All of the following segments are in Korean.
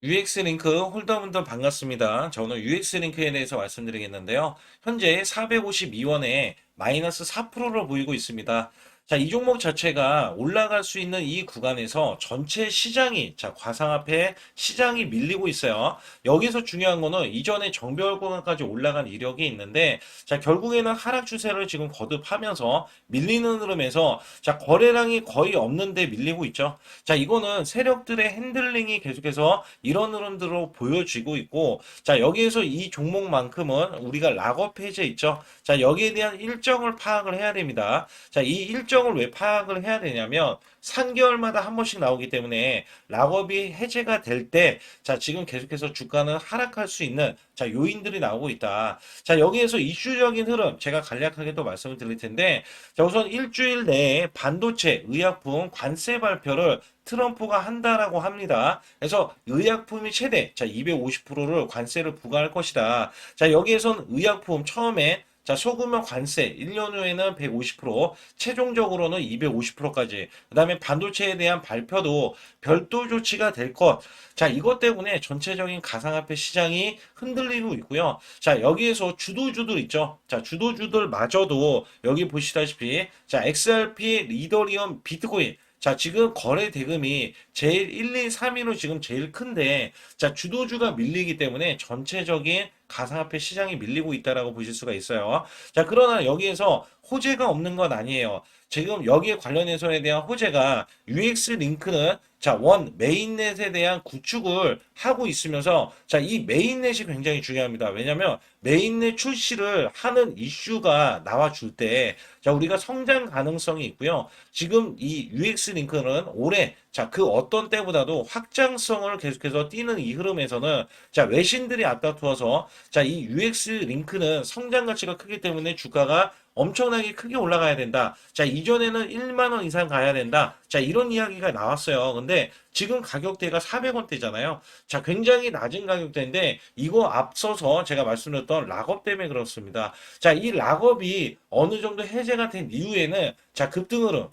UX링크 홀더분들 반갑습니다. 저는 UX링크에 대해서 말씀드리겠는데요. 현재 452원에 마이너스 4%를 보이고 있습니다. 자, 이 종목 자체가 올라갈 수 있는 이 구간에서 전체 시장이, 자, 과상화폐 시장이 밀리고 있어요. 여기서 중요한 거는 이전에 정배열 구간까지 올라간 이력이 있는데, 자, 결국에는 하락 추세를 지금 거듭하면서 밀리는 흐름에서, 자, 거래량이 거의 없는데 밀리고 있죠. 자, 이거는 세력들의 핸들링이 계속해서 이런 흐름들로 보여지고 있고, 자, 여기에서 이 종목만큼은 우리가 락업 해제 있죠. 자, 여기에 대한 일정을 파악을 해야 됩니다. 자, 이 일정 을 왜 파악을 해야 되냐면, 3개월마다 한 번씩 나오기 때문에 락업이 해제가 될 때, 자, 지금 계속해서 주가는 하락할 수 있는, 자, 요인들이 나오고 있다. 자, 여기에서 이슈적인 흐름, 제가 간략하게 또 말씀을 드릴 텐데, 자, 우선 일주일 내에 반도체, 의약품 관세 발표를 트럼프가 한다라고 합니다. 그래서 의약품이 최대 자 250%를 관세를 부과할 것이다. 자 여기에선 의약품 처음에 자 소규모 관세 1년 후에는 150% 최종적으로는 250%까지 그다음에 반도체에 대한 발표도 별도 조치가 될 것. 자 이것 때문에 전체적인 가상화폐 시장이 흔들리고 있고요. 자 여기에서 주도주들 있죠. 자 주도주들 마저도 여기 보시다시피 자 XRP, 리더리움, 비트코인 자, 지금 거래 대금이 제일 1, 2, 3위로 지금 제일 큰데, 자, 주도주가 밀리기 때문에 전체적인 가상화폐 시장이 밀리고 있다라고 보실 수가 있어요. 자, 그러나 여기에서 호재가 없는 건 아니에요. 지금 여기에 관련해서에 대한 호재가 UX 링크는 자, 원 메인넷에 대한 구축을 하고 있으면서 자, 이 메인넷이 굉장히 중요합니다. 왜냐면 메인넷 출시를 하는 이슈가 나와 줄 때 자, 우리가 성장 가능성이 있고요. 지금 이 UX 링크는 올해 자, 그 어떤 때보다도 확장성을 계속해서 띄는 이 흐름에서는 자, 외신들이 앞다투어서 자, 이 UX 링크는 성장 가치가 크기 때문에 주가가 엄청나게 크게 올라가야 된다. 자, 이전에는 1만 원 이상 가야 된다. 자, 이런 이야기가 나왔어요. 근데 지금 가격대가 400원대잖아요. 자, 굉장히 낮은 가격대인데 이거 앞서서 제가 말씀드렸던 락업 때문에 그렇습니다. 자, 이 락업이 어느 정도 해제가 된 이후에는 자, 급등 흐름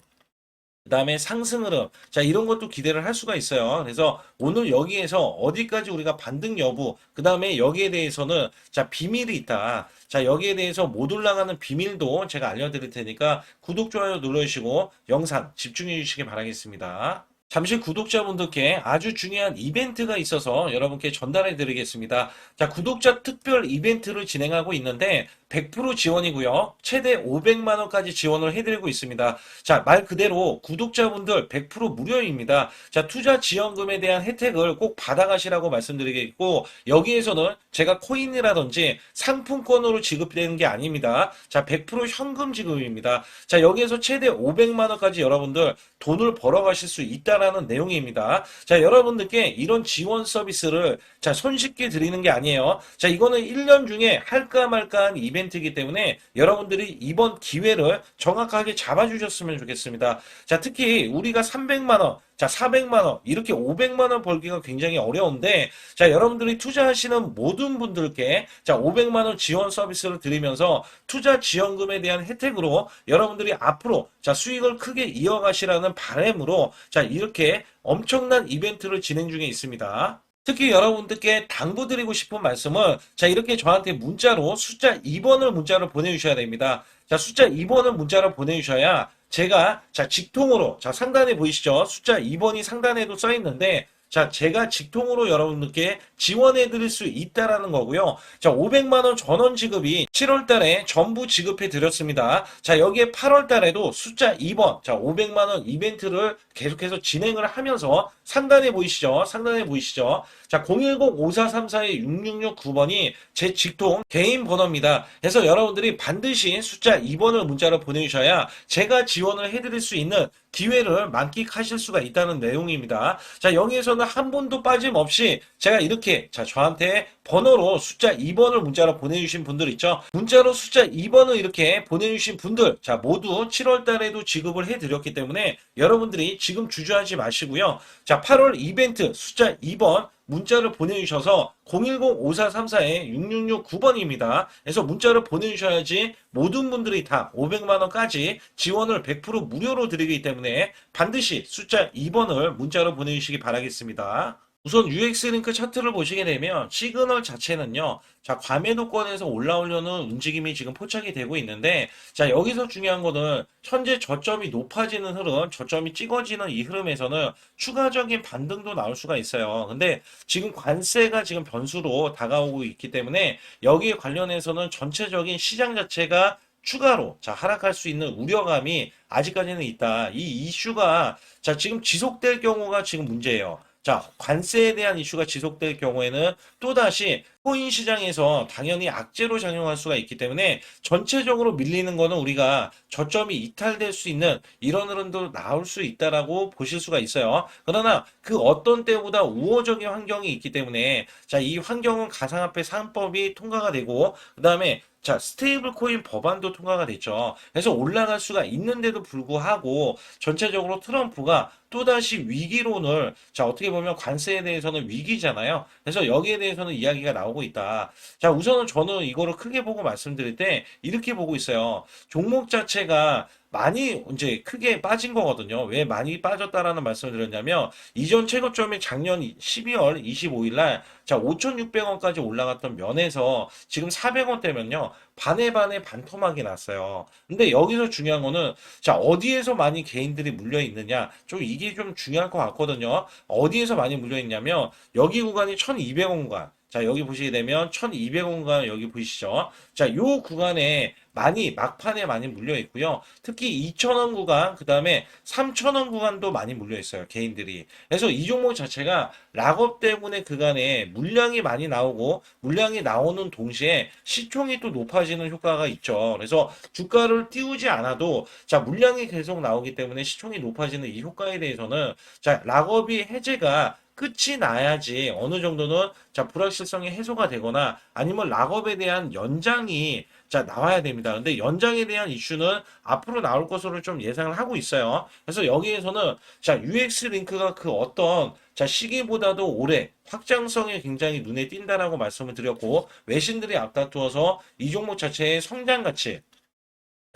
그 다음에 상승 흐름. 자, 이런 것도 기대를 할 수가 있어요. 그래서 오늘 여기에서 어디까지 우리가 반등 여부, 그 다음에 여기에 대해서는 자, 비밀이 있다. 자, 여기에 대해서 못 올라가는 비밀도 제가 알려드릴 테니까 구독, 좋아요 눌러주시고 영상 집중해 주시기 바라겠습니다. 잠시 구독자분들께 아주 중요한 이벤트가 있어서 여러분께 전달해 드리겠습니다. 자, 구독자 특별 이벤트를 진행하고 있는데 100% 지원이고요. 최대 500만 원까지 지원을 해 드리고 있습니다. 자, 말 그대로 구독자분들 100% 무료입니다. 자, 투자 지원금에 대한 혜택을 꼭 받아 가시라고 말씀드리겠고 여기에서는 제가 코인이라든지 상품권으로 지급되는 게 아닙니다. 자, 100% 현금 지급입니다. 자, 여기에서 최대 500만 원까지 여러분들 돈을 벌어 가실 수 있다 라는 내용입니다. 자, 여러분들께 이런 지원 서비스를 자, 손쉽게 드리는 게 아니에요. 자, 이거는 1년 중에 할까 말까 한 이벤트이기 때문에 여러분들이 이번 기회를 정확하게 잡아주셨으면 좋겠습니다. 자, 특히 우리가 300만 원, 자, 400만 원, 이렇게 500만 원 벌기가 굉장히 어려운데, 자, 여러분들이 투자하시는 모든 분들께, 자, 500만 원 지원 서비스를 드리면서 투자 지원금에 대한 혜택으로 여러분들이 앞으로, 자, 수익을 크게 이어가시라는 바람으로, 자, 이렇게 엄청난 이벤트를 진행 중에 있습니다. 특히 여러분들께 당부드리고 싶은 말씀은 자 이렇게 저한테 문자로 숫자 2번을 문자로 보내주셔야 됩니다. 자 숫자 2번을 문자로 보내주셔야 제가 자 직통으로 자 상단에 보이시죠? 숫자 2번이 상단에도 써 있는데 자, 제가 직통으로 여러분들께 지원해 드릴 수 있다라는 거고요. 자, 500만 원 전원 지급이 7월 달에 전부 지급해 드렸습니다. 자, 여기에 8월 달에도 숫자 2번, 자, 500만 원 이벤트를 계속해서 진행을 하면서 상단에 보이시죠? 상단에 보이시죠? 자, 010-5434-6669번이 제 직통 개인 번호입니다. 그래서 여러분들이 반드시 숫자 2번을 문자로 보내주셔야 제가 지원을 해드릴 수 있는 기회를 만끽하실 수가 있다는 내용입니다. 자, 여기에서는 한 분도 빠짐없이 제가 이렇게 자, 저한테 번호로 숫자 2번을 문자로 보내주신 분들 있죠. 문자로 숫자 2번을 이렇게 보내주신 분들, 자, 모두 7월 달에도 지급을 해드렸기 때문에 여러분들이 지금 주저하지 마시고요. 자, 8월 이벤트 숫자 2번 문자를 보내주셔서 010-5434-6669번입니다. 그래서 문자를 보내주셔야지 모든 분들이 다 500만원까지 지원을 100% 무료로 드리기 때문에 반드시 숫자 2번을 문자로 보내주시기 바라겠습니다. 우선 UX 링크 차트를 보시게 되면 시그널 자체는요. 자, 과매도권에서 올라오려는 움직임이 지금 포착이 되고 있는데 자, 여기서 중요한 거는 현재 저점이 높아지는 흐름, 저점이 찍어지는 이 흐름에서는 추가적인 반등도 나올 수가 있어요. 근데 지금 관세가 지금 변수로 다가오고 있기 때문에 여기에 관련해서는 전체적인 시장 자체가 추가로 자 하락할 수 있는 우려감이 아직까지는 있다. 이 이슈가 자 지금 지속될 경우가 지금 문제예요. 자 관세에 대한 이슈가 지속될 경우에는 또다시 코인 시장에서 당연히 악재로 작용할 수가 있기 때문에 전체적으로 밀리는 거는 우리가 저점이 이탈될 수 있는 이런 흐름도 나올 수 있다라고 보실 수가 있어요. 그러나 그 어떤 때보다 우호적인 환경이 있기 때문에 자 이 환경은 가상화폐 3법이 통과가 되고 그다음에 자, 스테이블 코인 법안도 통과가 됐죠. 그래서 올라갈 수가 있는데도 불구하고 전체적으로 트럼프가 또다시 위기론을 자, 어떻게 보면 관세에 대해서는 위기잖아요. 그래서 여기에 대해서는 이야기가 나오고 있다. 자, 우선은 저는 이거를 크게 보고 말씀드릴 때 이렇게 보고 있어요. 종목 자체가 많이 이제 크게 빠진 거거든요. 왜 많이 빠졌다라는 말씀을 드렸냐면 이전 최고점이 작년 12월 25일 날 자, 5,600원까지 올라갔던 면에서 지금 400원대면요. 반에 반에 반토막이 났어요. 근데 여기서 중요한 거는 자, 어디에서 많이 개인들이 물려 있느냐? 좀 이게 좀 중요할 것 같거든요. 어디에서 많이 물려 있냐면 여기 구간이 1,200원 구간. 자, 여기 보시게 되면 1,200원 구간 여기 보이시죠? 자, 요 구간에 많이 막판에 많이 물려 있고요. 특히 2,000원 구간, 그 다음에 3,000원 구간도 많이 물려 있어요. 개인들이. 그래서 이 종목 자체가 락업 때문에 그간에 물량이 많이 나오고 물량이 나오는 동시에 시총이 또 높아지는 효과가 있죠. 그래서 주가를 띄우지 않아도 자, 물량이 계속 나오기 때문에 시총이 높아지는 이 효과에 대해서는 자, 락업이 해제가 끝이 나야지 어느 정도는 자 불확실성이 해소가 되거나 아니면 락업에 대한 연장이 자 나와야 됩니다. 근데 연장에 대한 이슈는 앞으로 나올 것으로 좀 예상을 하고 있어요. 그래서 여기에서는 자 UX 링크가 그 어떤 자 시기보다도 올해 확장성이 굉장히 눈에 띈다라고 말씀을 드렸고 외신들이 앞다투어서 이 종목 자체의 성장 가치 자,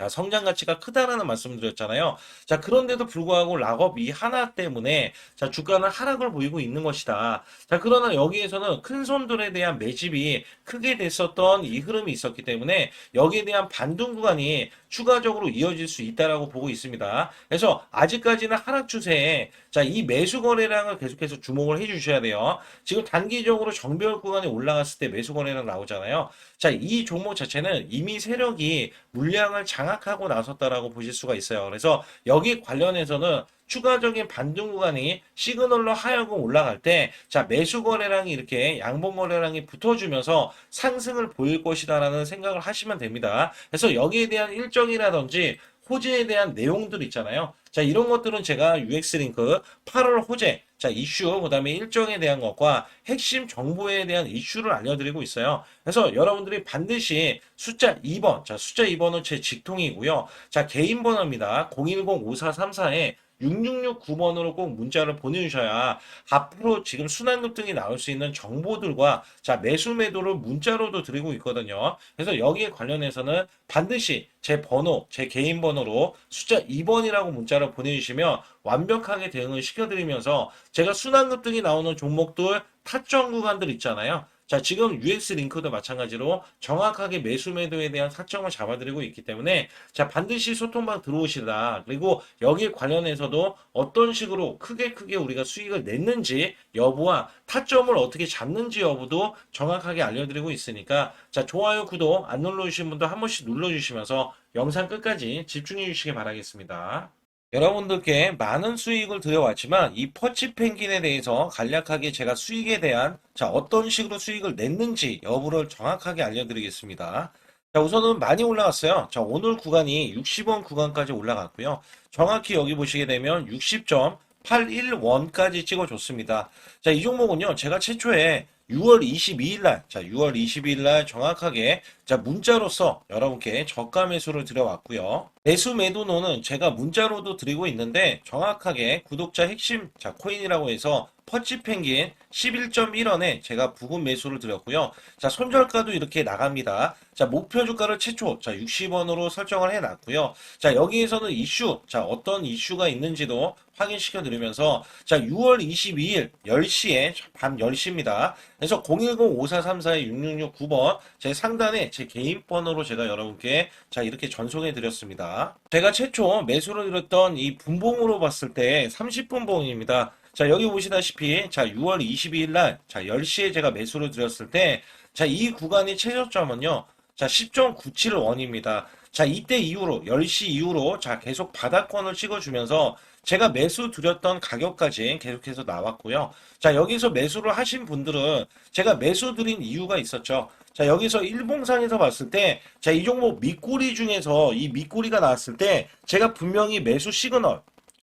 성장 가치가 크다라는 말씀을 드렸잖아요. 자, 그런데도 불구하고 락업 이 하나 때문에 자, 주가는 하락을 보이고 있는 것이다. 자, 그러나 여기에서는 큰 손들에 대한 매집이 크게 됐었던 이 흐름이 있었기 때문에 여기에 대한 반등 구간이 추가적으로 이어질 수 있다라고 보고 있습니다. 그래서 아직까지는 하락 추세에 자, 이 매수 거래량을 계속해서 주목을 해 주셔야 돼요. 지금 단기적으로 정배열 구간에 올라갔을 때 매수 거래량 나오잖아요. 자, 이 종목 자체는 이미 세력이 물량을 장악 하고 나섰다라고 보실 수가 있어요. 그래서 여기 관련해서는 추가적인 반등 구간이 시그널로 하여금 올라갈 때, 자, 매수 거래량이 이렇게 양봉 거래량이 붙어주면서 상승을 보일 것이다라는 생각을 하시면 됩니다. 그래서 여기에 대한 일정이라든지 호재에 대한 내용들 있잖아요. 자, 이런 것들은 제가 UX 링크 8월 호재, 자, 이슈, 그 다음에 일정에 대한 것과 핵심 정보에 대한 이슈를 알려드리고 있어요. 그래서 여러분들이 반드시 숫자 2번, 자, 숫자 2번은 제 직통이고요. 자, 개인 번호입니다. 010-5434에 6669번으로 꼭 문자를 보내주셔야 앞으로 지금 순환급 등이 나올 수 있는 정보들과 자 매수 매도를 문자로도 드리고 있거든요. 그래서 여기에 관련해서는 반드시 제 번호, 제 개인 번호로 숫자 2번이라고 문자를 보내주시면 완벽하게 대응을 시켜드리면서 제가 순환급 등이 나오는 종목들 타점 구간들 있잖아요. 자, 지금 UX 링크도 마찬가지로 정확하게 매수 매도에 대한 타점을 잡아드리고 있기 때문에 자, 반드시 소통방 들어오시라. 그리고 여기에 관련해서도 어떤 식으로 크게 크게 우리가 수익을 냈는지 여부와 타점을 어떻게 잡는지 여부도 정확하게 알려드리고 있으니까 자, 좋아요, 구독 안 눌러주신 분도 한 번씩 눌러주시면서 영상 끝까지 집중해 주시기 바라겠습니다. 여러분들께 많은 수익을 드려왔지만 이 퍼치 펭귄에 대해서 간략하게 제가 수익에 대한 자 어떤 식으로 수익을 냈는지 여부를 정확하게 알려드리겠습니다. 자 우선은 많이 올라갔어요. 자 오늘 구간이 60원 구간까지 올라갔고요. 정확히 여기 보시게 되면 60.81원까지 찍어줬습니다. 자 이 종목은요 제가 최초에 6월 22일 날, 자, 6월 22일 날 정확하게, 자, 문자로서 여러분께 저가 매수를 드려왔고요. 매수 매도노는 제가 문자로도 드리고 있는데 정확하게 구독자 핵심 자, 코인이라고 해서 퍼치 펭귄 11.1원에 제가 부분 매수를 드렸고요. 자, 손절가도 이렇게 나갑니다. 자, 목표 주가를 최초 자, 60원으로 설정을 해 놨고요. 자, 여기에서는 이슈, 자, 어떤 이슈가 있는지도 확인시켜 드리면서 자, 6월 22일 10시에 밤 10시입니다. 그래서 010-5434-6669번 제 상단에 제 개인 번호로 제가 여러분께 자, 이렇게 전송해 드렸습니다. 제가 최초 매수를 드렸던 이 분봉으로 봤을 때 30분 봉입니다. 자, 여기 보시다시피, 자, 6월 22일 날, 자, 10시에 제가 매수를 드렸을 때, 자, 이 구간이 최저점은요, 자, 10.97원입니다. 자, 이때 이후로, 10시 이후로, 자, 계속 바닥권을 찍어주면서, 제가 매수 드렸던 가격까지 계속해서 나왔고요. 자, 여기서 매수를 하신 분들은, 제가 매수 드린 이유가 있었죠. 자, 여기서 일봉상에서 봤을 때, 자, 이 종목 밑꼬리 중에서 이 밑꼬리가 나왔을 때, 제가 분명히 매수 시그널,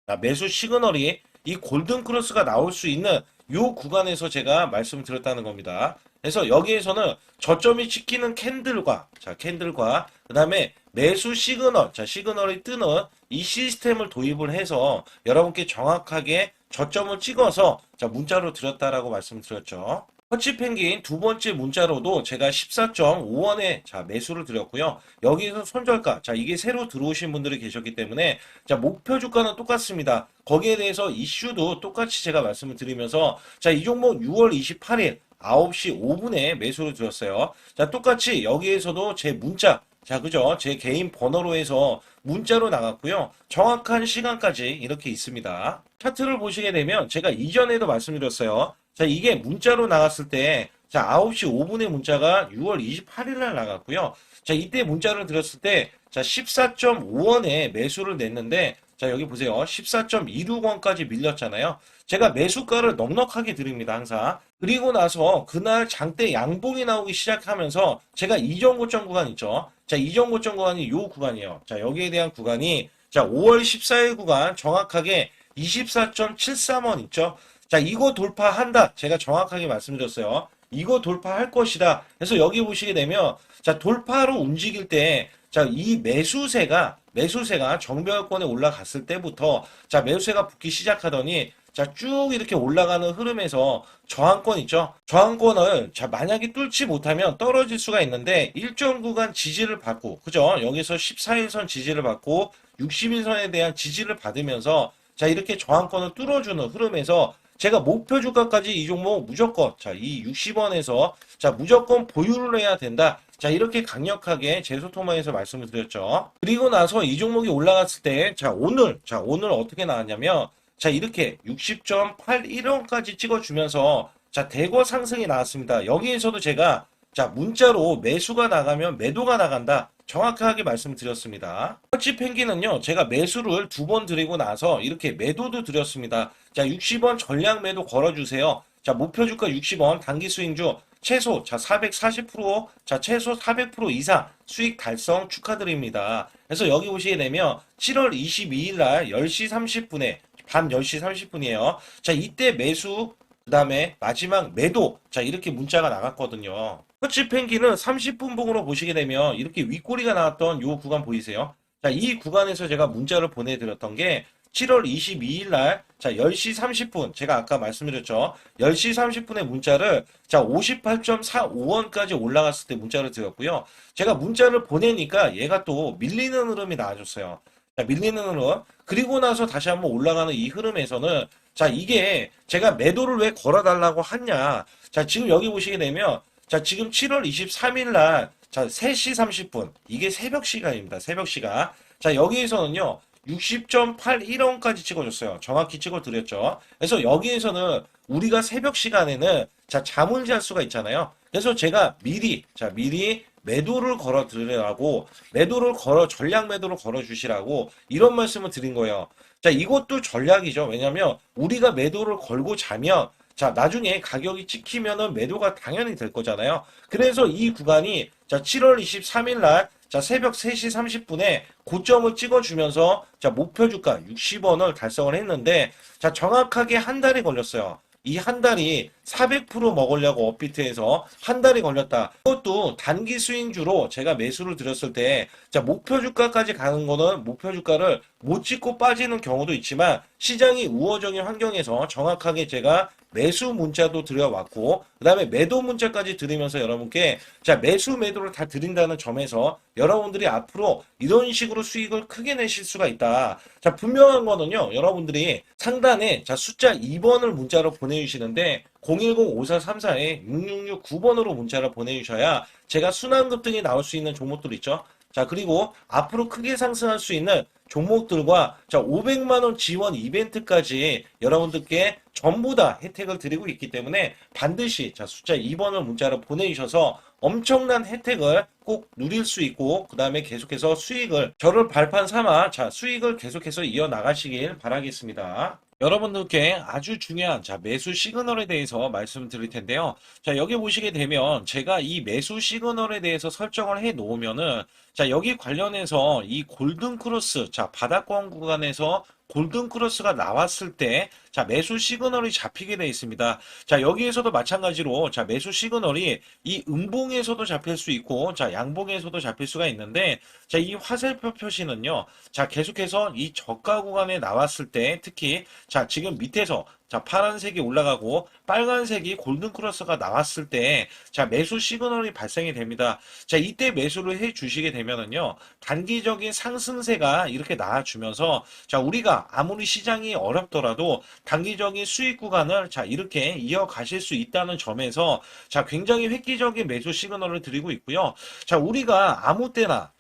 자, 매수 시그널이 이 골든 크로스가 나올 수 있는 요 구간에서 제가 말씀을 드렸다는 겁니다. 그래서 여기에서는 저점이 찍히는 캔들과 자 캔들과 그 다음에 매수 시그널 자 시그널이 뜨는 이 시스템을 도입을 해서 여러분께 정확하게 저점을 찍어서 자 문자로 드렸다라고 말씀드렸죠. 터치 펭귄 두 번째 문자로도 제가 14.5원에 자 매수를 드렸고요. 여기에서 손절가 자 이게 새로 들어오신 분들이 계셨기 때문에 자 목표 주가는 똑같습니다. 거기에 대해서 이슈도 똑같이 제가 말씀을 드리면서 자 이 종목 6월 28일 9시 5분에 매수를 드렸어요. 자 똑같이 여기에서도 제 문자 자 그죠 제 개인 번호로 해서 문자로 나갔고요. 정확한 시간까지 이렇게 있습니다. 차트를 보시게 되면 제가 이전에도 말씀드렸어요. 자, 이게 문자로 나갔을 때, 자, 9시 5분에 문자가 6월 28일 날 나갔고요. 자, 이때 문자를 드렸을 때, 자, 14.5원에 매수를 냈는데, 자, 여기 보세요. 14.26원까지 밀렸잖아요. 제가 매수가를 넉넉하게 드립니다, 항상. 그리고 나서 그날 장대 양봉이 나오기 시작하면서 제가 이전 고점 구간 있죠. 자, 이전 고점 구간이 요 구간이에요. 자, 여기에 대한 구간이 자, 5월 14일 구간 정확하게 24.73원 있죠. 자, 이거 돌파한다. 제가 정확하게 말씀드렸어요. 이거 돌파할 것이다. 그래서 여기 보시게 되면, 자, 돌파로 움직일 때, 자, 이 매수세가, 매수세가 정배열권에 올라갔을 때부터, 자, 매수세가 붙기 시작하더니, 자, 쭉 이렇게 올라가는 흐름에서 저항권 있죠? 저항권을, 자, 만약에 뚫지 못하면 떨어질 수가 있는데, 일정 구간 지지를 받고, 그죠? 여기서 14일선 지지를 받고, 60일선에 대한 지지를 받으면서, 자, 이렇게 저항권을 뚫어주는 흐름에서, 제가 목표 주가까지 이 종목 무조건 자, 이 60원에서 자, 무조건 보유를 해야 된다. 자, 이렇게 강력하게 제 소통망에서 말씀을 드렸죠. 그리고 나서 이 종목이 올라갔을 때 자, 오늘 자, 오늘 어떻게 나왔냐면 자, 이렇게 60.81원까지 찍어 주면서 자, 대거 상승이 나왔습니다. 여기에서도 제가 자, 문자로 매수가 나가면 매도가 나간다. 정확하게 말씀드렸습니다. 터치 펭귄은요, 제가 매수를 두 번 드리고 나서 이렇게 매도도 드렸습니다. 자, 60원 전량 매도 걸어주세요. 자, 목표 주가 60원, 단기 수익주 최소, 자, 440%, 자, 최소 400% 이상 수익 달성 축하드립니다. 그래서 여기 보시게 되면 7월 22일 날 10시 30분에, 밤 10시 30분이에요. 자, 이때 매수, 그 다음에 마지막 매도, 자, 이렇게 문자가 나갔거든요. 터치 펭귄은 30분 봉으로 보시게 되면 이렇게 윗꼬리가 나왔던 요 구간 보이세요? 자, 이 구간에서 제가 문자를 보내드렸던 게 7월 22일 날, 자, 10시 30분, 제가 아까 말씀드렸죠. 10시 30분에 문자를, 자, 58.45원까지 올라갔을 때 문자를 드렸고요. 제가 문자를 보내니까 얘가 또 밀리는 흐름이 나와줬어요. 자, 밀리는 흐름. 그리고 나서 다시 한번 올라가는 이 흐름에서는, 자, 이게 제가 매도를 왜 걸어달라고 하냐. 자, 지금 여기 보시게 되면, 자, 지금 7월 23일 날, 자, 3시 30분. 이게 새벽 시간입니다. 새벽 시간. 자, 여기에서는요, 60.81원까지 찍어줬어요. 정확히 찍어드렸죠. 그래서 여기에서는 우리가 새벽 시간에는 자, 잠을 잘 수가 있잖아요. 그래서 제가 미리, 자, 미리 매도를 걸어 드리라고, 매도를 걸어, 전략 매도를 걸어 주시라고, 이런 말씀을 드린 거예요. 자, 이것도 전략이죠. 왜냐면, 우리가 매도를 걸고 자면, 자, 나중에 가격이 찍히면은 매도가 당연히 될 거잖아요. 그래서 이 구간이, 자, 7월 23일 날, 자, 새벽 3시 30분에 고점을 찍어주면서, 자, 목표 주가 60원을 달성을 했는데, 자, 정확하게 한 달이 걸렸어요. 이 한 달이 400% 먹으려고 업비트에서 한 달이 걸렸다. 그것도 단기 스윙주로 제가 매수를 드렸을 때, 자, 목표 주가까지 가는 거는 목표 주가를 못 찍고 빠지는 경우도 있지만, 시장이 우호적인 환경에서 정확하게 제가 매수 문자도 드려왔고, 그 다음에 매도 문자까지 드리면서 여러분께, 자, 매수 매도를 다 드린다는 점에서 여러분들이 앞으로 이런 식으로 수익을 크게 내실 수가 있다. 자, 분명한 거는요, 여러분들이 상단에, 자, 숫자 2번을 문자로 보내주시는데, 010-5434에 6669번으로 문자를 보내주셔야 제가 순환급 등이 나올 수 있는 종목들 있죠. 자, 그리고 앞으로 크게 상승할 수 있는 종목들과 자, 500만원 지원 이벤트까지 여러분들께 전부 다 혜택을 드리고 있기 때문에 반드시 자, 숫자 2번을 문자로 보내주셔서 엄청난 혜택을 꼭 누릴 수 있고 그 다음에 계속해서 수익을 저를 발판 삼아 자 수익을 계속해서 이어 나가시길 바라겠습니다. 여러분들께 아주 중요한 자 매수 시그널에 대해서 말씀드릴 텐데요. 자 여기 보시게 되면 제가 이 매수 시그널에 대해서 설정을 해 놓으면은 자 여기 관련해서 이 골든 크로스 자 바닥권 구간에서 골든 크로스가 나왔을 때, 자, 매수 시그널이 잡히게 되어 있습니다. 자, 여기에서도 마찬가지로, 자, 매수 시그널이 이 음봉에서도 잡힐 수 있고, 자, 양봉에서도 잡힐 수가 있는데, 자, 이 화살표 표시는요, 자, 계속해서 이 저가 구간에 나왔을 때, 특히, 자, 지금 밑에서, 자, 파란색이 올라가고 빨간색이 골든 크로스가 나왔을 때, 자, 매수 시그널이 발생이 됩니다. 자, 이때 매수를 해 주시게 되면은요, 단기적인 상승세가 이렇게 나와 주면서, 자, 우리가 아무리 시장이 어렵더라도 단기적인 수익 구간을 자, 이렇게 이어가실 수 있다는 점에서, 자, 굉장히 획기적인 매수 시그널을 드리고 있고요. 자, 우리가 아무 때나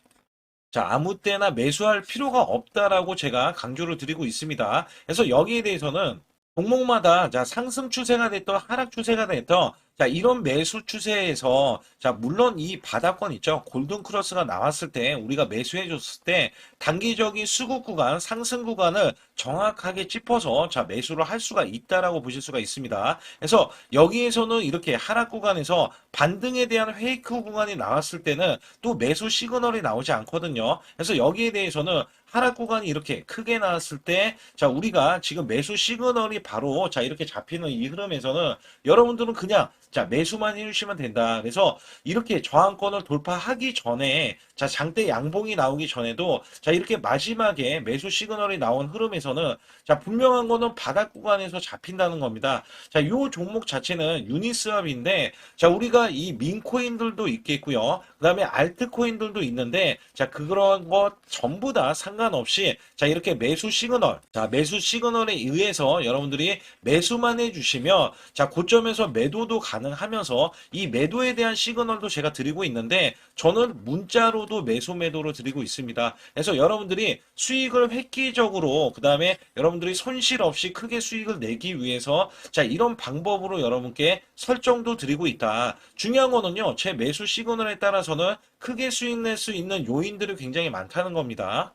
자, 아무 때나 매수할 필요가 없다라고 제가 강조를 드리고 있습니다. 그래서 여기에 대해서는 종목마다 자 상승 추세가 됐던 하락 추세가 됐던 자 이런 매수 추세에서 자 물론 이 바닥권 있죠. 골든 크로스가 나왔을 때 우리가 매수해 줬을 때 단기적인 수급 구간 상승 구간을 정확하게 짚어서 자 매수를 할 수가 있다라고 보실 수가 있습니다. 그래서 여기에서는 이렇게 하락 구간에서 반등에 대한 페이크 구간이 나왔을 때는 또 매수 시그널이 나오지 않거든요. 그래서 여기에 대해서는 하락 구간이 이렇게 크게 나왔을 때, 자, 우리가 지금 매수 시그널이 바로, 자, 이렇게 잡히는 이 흐름에서는 여러분들은 그냥, 자, 매수만 해주시면 된다. 그래서 이렇게 저항권을 돌파하기 전에, 자, 장대 양봉이 나오기 전에도, 자, 이렇게 마지막에 매수 시그널이 나온 흐름에서는, 자, 분명한 거는 바닥 구간에서 잡힌다는 겁니다. 자, 요 종목 자체는 유니스왑인데, 자, 우리가 이 민코인들도 있겠고요. 그 다음에 알트코인들도 있는데, 자, 그런 것 전부 다 상관없이, 자, 이렇게 매수 시그널, 자, 매수 시그널에 의해서 여러분들이 매수만 해주시면, 자, 고점에서 매도도 가능 하면서, 이 매도에 대한 시그널도 제가 드리고 있는데, 저는 문자로도 매수 매도로 드리고 있습니다. 그래서 여러분들이 수익을 획기적으로, 그 다음에 여러분들이 손실 없이 크게 수익을 내기 위해서, 자, 이런 방법으로 여러분께 설정도 드리고 있다. 중요한 거는요, 제 매수 시그널에 따라서는 크게 수익 낼 수 있는 요인들이 굉장히 많다는 겁니다.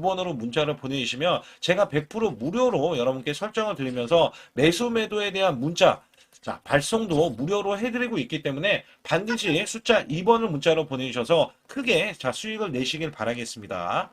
번으로 문자를 보내주시면 제가 100% 무료로 여러분께 설정을 드리면서 매수 매도에 대한 문자 자, 발송도 무료로 해드리고 있기 때문에 반드시 숫자 2번을 문자로 보내주셔서 크게 자, 수익을 내시길 바라겠습니다.